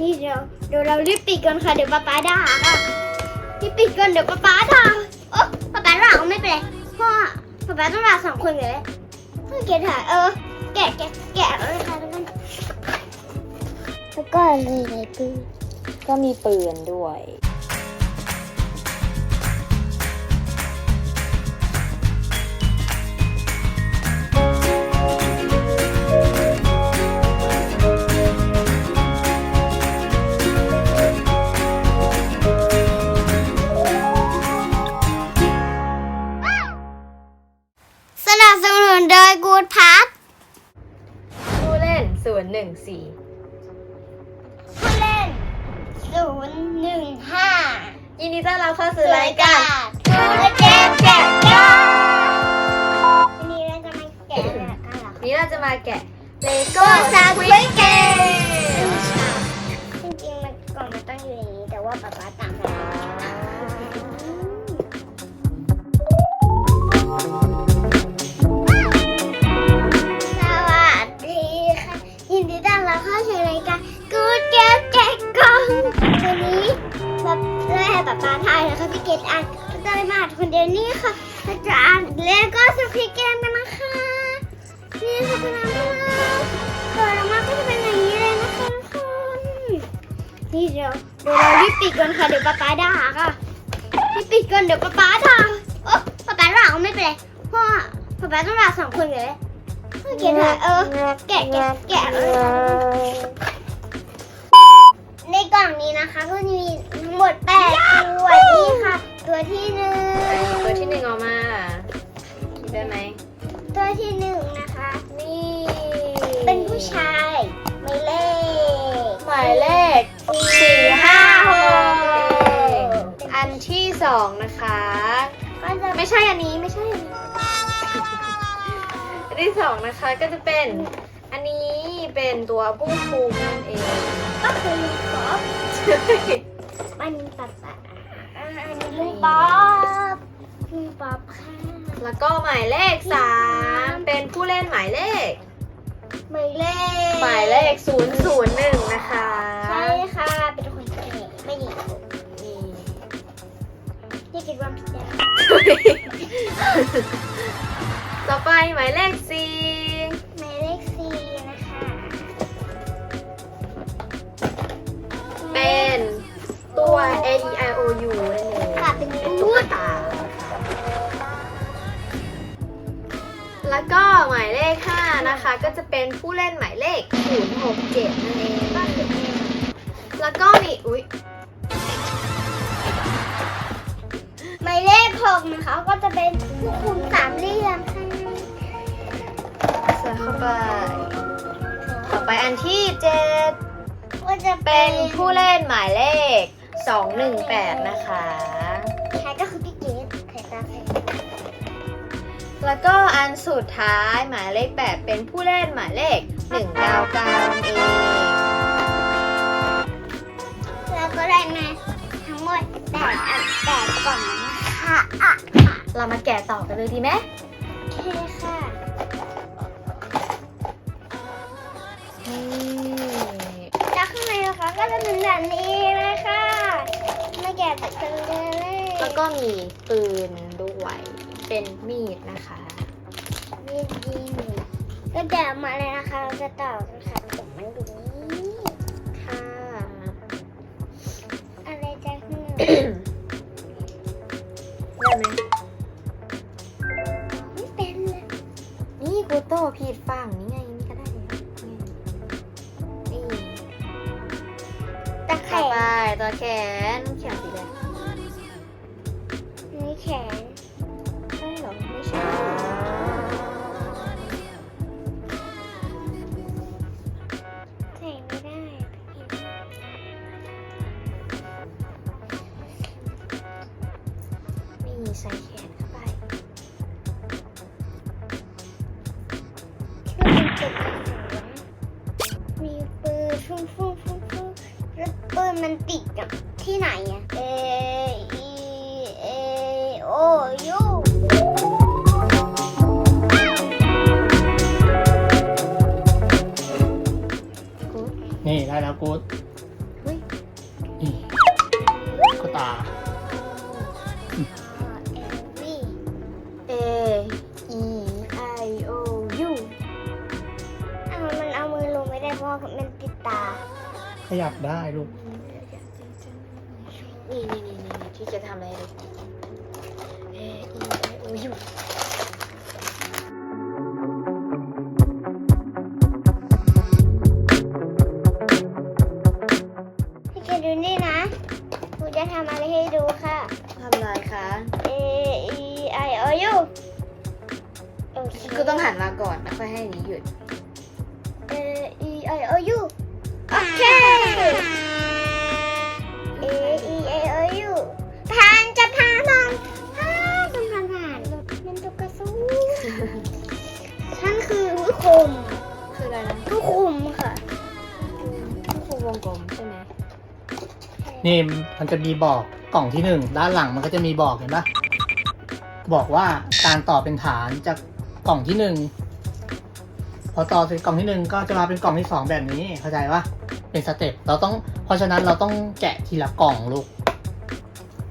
นี่เดี๋ยวเดี๋ยวเรารีบปิดกันค่ะเดี๋ยวป๊าป๊าด่าค่ะรีบปิดกันเดี๋ยวป๊าป๊าด่าโอ๊ะป๊าป๊าด่าก็ไม่เป็นไรเพราะว่าป๊าป๊าต้องด่าสองคนอยู่แล้วเพื่อเกถ่ายเออแกะแกะแกะเลยค่ะทุกคนแล้วก็เลยเลยปืนก็มีปืนด้วย ศูนย์หนึ่งสี่ผู้เล่นศูนย์หนึ่งห้ายินดีต้อนรับเข้าสู่รายการกูแจ๊แกะกันวันนี้เราจะมาแกะอะไรกันเหรอนี้เราจะมาแกะเลก็โก้ซาสคควิวิดดเกเกมมจริงๆมันก่อนมันตั้งอยู่อย่างนี้แต่ว่าป๊าป๊าต่างกัน ดียวนี่ค่ะเราจะอ่านแล้วก็สควิดเกมกันนะคะนี่คือน้ำมันเปิดออกมาก็จะเป็นอย่างนี้เลยนะคะทุกคนนี่เดี๋ยวเดี๋ยวเรารีบปิดก่อนค่ะเดี๋ยวป๊าป๊าด่าค่ะรีบปิดก่อนเดี๋ยวป๊าป๊าด่าโอ๊ะป๊าป๊าด่าก็ไม่เป็นไรเพราะว่าป๊าป๊าต้องด่าสองคนอยู่แล้วเพื่อเกดถ่ายเออแกะแกะแกะเลยค่ะในกล่องนี้นะคะก็มีทั้งหมดแปดตัวนี่ค่ะ ตัวที่หนึ่งตัวที่หนึ่งออกมาคิดได้ไหมตัวที่หนึ่งนะคะ นี่ เป็นผู้ชายไม่เลขหมายเลขสี่ห้าหกอันที่สองนะคะ ก็จะไม่ใช่อันนี้ไม่ใช่อันนี้อันที่สองนะคะก็จะเป็นอันนี้เป็นตัวผู้คุมนั่นเอง ก็คือป๊อปมันป๊อปอันนี้ ลุงป๊อปลุงป๊อปค่ะแล้วก็หมายเลขสามเป็นผู้เล่นหมายเลขไม่เลขหมายเลขศูนย์ศูนย์หนึ่งนะคะใช่ค่ะเป็นคนเก่งไม่หญิงนี่ที่คิดว่าพี่แจ๊คต่อไปหมายเลขสี่ นะคะ ก็จะเป็นผู้เล่นหมายเลข 067 นั่นเองก็คือแล้วก็มีอุ๊ยหมายเลขหกนะคะก็จะเป็นผู้คุมสามเหลี่ยมค่ะใส่เข้าไป ต่อไปอันที่7ก็จะเป็นผู้เล่นหมายเลข 218 นะคะใครก็คือ แล้วก็อันสุดท้ายหมายเลข 8 เป็นผู้เล่นหมายเลข 199นั่นเองแล้วก็ได้มาทั้งหมดแปดอันแปดกล่องนะคะอะเรามาแกะต่อกันเลยดีไหมโอเคค่ะนี่แล้วข้างในนะคะก็จะเป็นแบบนี้นะคะไม่แกะตัดกันเลย แล้วก็มีปืนด้วย เป็นมีดนะคะ มีดีก็แกะออกมาเลยนะคะเราจะต่อกันค่ะเดี๋ยวมันดูนี่ค่ะอะไรจะขึ้นได้ไหมไม่เป็นเลยนี่กูโต้พีดฟังนี่ไงนี่ก็ได้แล้วนี่นี่ตะแขต่อนไปตัวแขน ส่แขนเข้าไปช่วยเป็นจุดกระสุนมีปืนฟุ้งฟุ้งฟุ้งฟุ้งแล้วปืนมันติดกับที่ไหนอะเอไอเอโอยูนี่ได้แล้วกู๊ด ขยับได้ลูก นี่นี่นี่นี่ที่จะทำอะไรเลย A E I O U พี่เคดูนี่นะหนูจะทำอะไรให้ดูค่ะ ทำอะไรคะ A E I O U โอเคก็ต้องหันมาก่อนแล้วค่อยให้อันนี้หยุด A E I O U โอเค A E I O U ผ่านจะผ่านลองผ่านต้องผ่านผ่านมันตุกกระสู้ฉันคือผู้คุมคืออะไรนะผู้คุมค่ะก็คือวงกลมใช่ไหมนี่มันจะมีบอกกล่องที่หนึ่งด้านหลังมันก็จะมีบอกเห็นปะบอกว่าการต่อเป็นฐานจากกล่องที่หนึ่งพอต่อเสร็จกล่องที่หนึ่งก็จะมาเป็นกล่องที่สองแบบนี้เข้าใจปะ เป็นสเต็ปเราต้อง เพราะฉะนั้นเราต้องแกะทีละกล่องลูก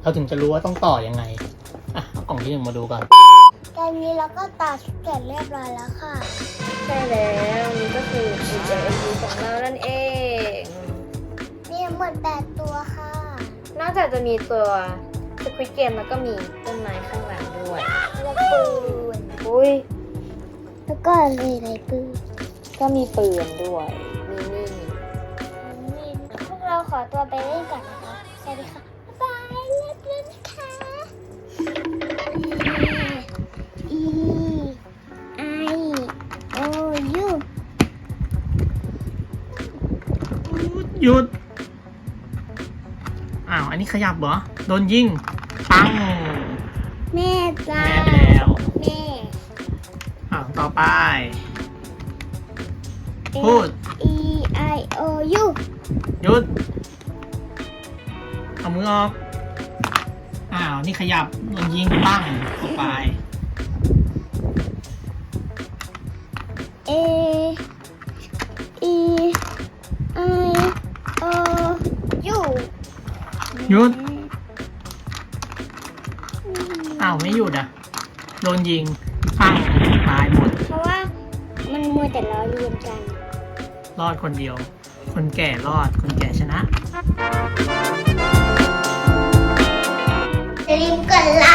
เราถึงจะรู้ว่าต้องต่อยังไง อะเอากล่องที่หนึ่งมาดูก่อนตอนนี้เราก็ตัดเสร็จเรียบร้อยแล้วค่ะ ใช่แล้วนี่ก็คือ G J M U ของเรานั่นเอง มีทั้งหมดแปดตัวค่ะ นอกจากจะมีตัวสควิตเกมแล้วก็มีต้นไม้ข้างหลังด้วยแล้วปืนอุ้ยแล้วก็มีอะไรปืนก็มีปืนด้วย ขอตัวไปเล่นก่อนนะคะ สวัสดีค่ะ บ๊ายบายเล่นเล่นนะคะ E I O U หยุด อ้าว อันนี้ขยับเหรอ โดนยิง ปัง แม่จ้า แม่ไปแล้ว แม่ อ้าว ต่อไป พูด E I O U หยุดเอามือออก อ้าว นี่ขยับโดนยิงปังต่อไป A E I O U หยุด อ้าว ไม่หยุดอะ โดนยิงปังตายหมด เพราะว่ามันมัวแต่ล้อเลียนกัน รอดคนเดียว คนแก่รอด คนแก่ชนะอย่าลืมกดไล